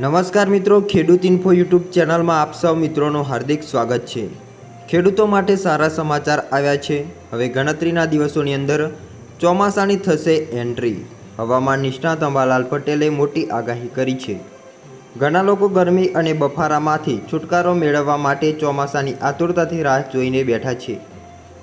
નમસ્કાર મિત્રો, ખેડૂત ઇન્ફો યુટ્યુબ ચેનલમાં આપ સૌ મિત્રોનું હાર્દિક સ્વાગત છે. ખેડૂતો માટે સારા સમાચાર આવ્યા છે. હવે ગણતરીના દિવસોની અંદર ચોમાસાની થશે એન્ટ્રી. હવામાન નિષ્ણાત અંબાલાલ પટેલે મોટી આગાહી કરી છે. ઘણા લોકો ગરમી અને બફારામાંથી છુટકારો મેળવવા માટે ચોમાસાની આતુરતાથી રાહ જોઈને બેઠા છે.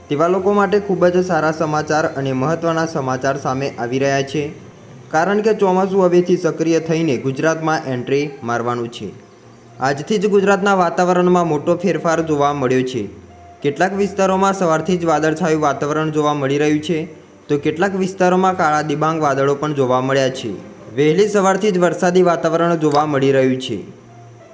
તેવા લોકો માટે ખૂબ જ સારા સમાચાર અને મહત્ત્વના સમાચાર સામે આવી રહ્યા છે. કારણ કે ચોમાસું હવેથી સક્રિય થઈને ગુજરાતમાં એન્ટ્રી મારવાનું છે. આજથી જ ગુજરાતના વાતાવરણમાં મોટો ફેરફાર જોવા મળ્યો છે. કેટલાક વિસ્તારોમાં સવારથી જ વાદળછાયું વાતાવરણ જોવા મળી રહ્યું છે. તો કેટલાક વિસ્તારોમાં કાળા દિબાંગ વાદળો પણ જોવા મળ્યા છે. વહેલી સવારથી જ વરસાદી વાતાવરણ જોવા મળી રહ્યું છે.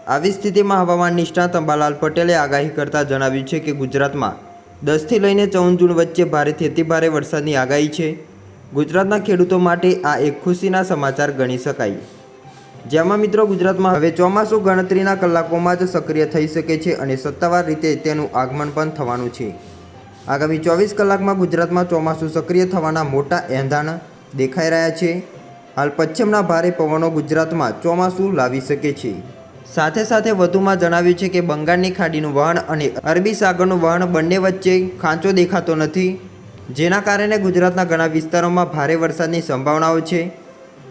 આવી સ્થિતિમાં હવામાન નિષ્ણાત અંબાલાલ પટેલે આગાહી કરતાં જણાવ્યું છે કે ગુજરાતમાં દસથી લઈને ચૌદ જૂન વચ્ચે ભારેથી અતિભારે વરસાદની આગાહી છે. ગુજરાતના ખેડૂતો માટે આ એક ખુશીના સમાચાર ગણી શકાય. જેમાં મિત્રો ગુજરાતમાં હવે ચોમાસું ગણતરીના કલાકોમાં જ સક્રિય થઈ શકે છે અને સત્તાવાર રીતે તેનું આગમન પણ થવાનું છે. આગામી ચોવીસ કલાકમાં ગુજરાતમાં ચોમાસું સક્રિય થવાના મોટા એંધાણ દેખાઈ રહ્યા છે. હાલ પશ્ચિમના ભારે પવનો ગુજરાતમાં ચોમાસું લાવી શકે છે. સાથે સાથે વધુમાં જણાવ્યું છે કે બંગાળની ખાડીનું વહન અને અરબી સાગરનું વહન બંને વચ્ચે ખાંચો દેખાતો નથી. જેના કારણે ગુજરાતના ઘણા વિસ્તારોમાં ભારે વરસાદની સંભાવનાઓ છે.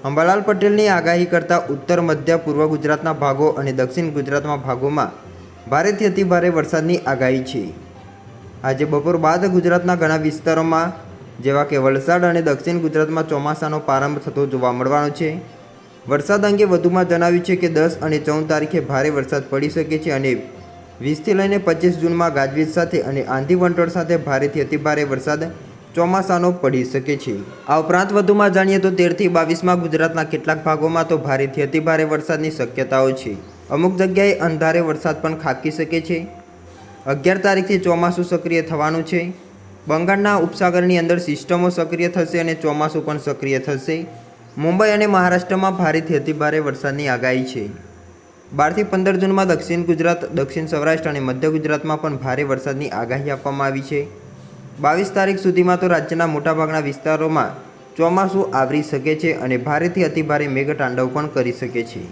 અંબાલાલ પટેલની આગાહી કરતાં ઉત્તર, મધ્ય, પૂર્વ ગુજરાતના ભાગો અને દક્ષિણ ગુજરાતના ભાગોમાં ભારેથી અતિ ભારે વરસાદની આગાહી છે. આજે બપોર બાદ ગુજરાતના ઘણા વિસ્તારોમાં, જેવા કે વલસાડ અને દક્ષિણ ગુજરાતમાં ચોમાસાનો પ્રારંભ થતો જોવા મળવાનો છે. વરસાદ અંગે વધુમાં જણાવ્યું છે કે દસ અને ચૌદ તારીખે ભારે વરસાદ પડી શકે છે અને વીસથી લઈને પચીસ જૂનમાં ગાજવીજ સાથે અને આંધી વંટોળ સાથે ભારેથી અતિભારે વરસાદ ચોમાસાનો પડી શકે છે. આ ઉપરાંત વધુમાં જાણીએ તો તેરથી બાવીસમાં ગુજરાતના કેટલાક ભાગોમાં તો ભારેથી અતિભારે વરસાદની શક્યતાઓ છે. અમુક જગ્યાએ અંધારે વરસાદ પણ ખાબકી શકે છે. અગિયાર તારીખથી ચોમાસું સક્રિય થવાનું છે. બંગાળના ઉપસાગરની અંદર સિસ્ટમો સક્રિય થશે અને ચોમાસું પણ સક્રિય થશે. મુંબઈ અને મહારાષ્ટ્રમાં ભારેથી અતિભારે વરસાદની આગાહી છે. બારથી પંદર જૂનમાં દક્ષિણ ગુજરાત, દક્ષિણ સૌરાષ્ટ્ર અને મધ્ય ગુજરાતમાં પણ ભારે વરસાદની આગાહી આપવામાં આવી છે. બાવીસ તારીખ સુધીમાં તો રાજ્યના મોટાભાગના વિસ્તારોમાં ચોમાસું આવરી શકે છે અને ભારેથી અતિભારે મેઘતાંડવ પણ કરી શકે છે.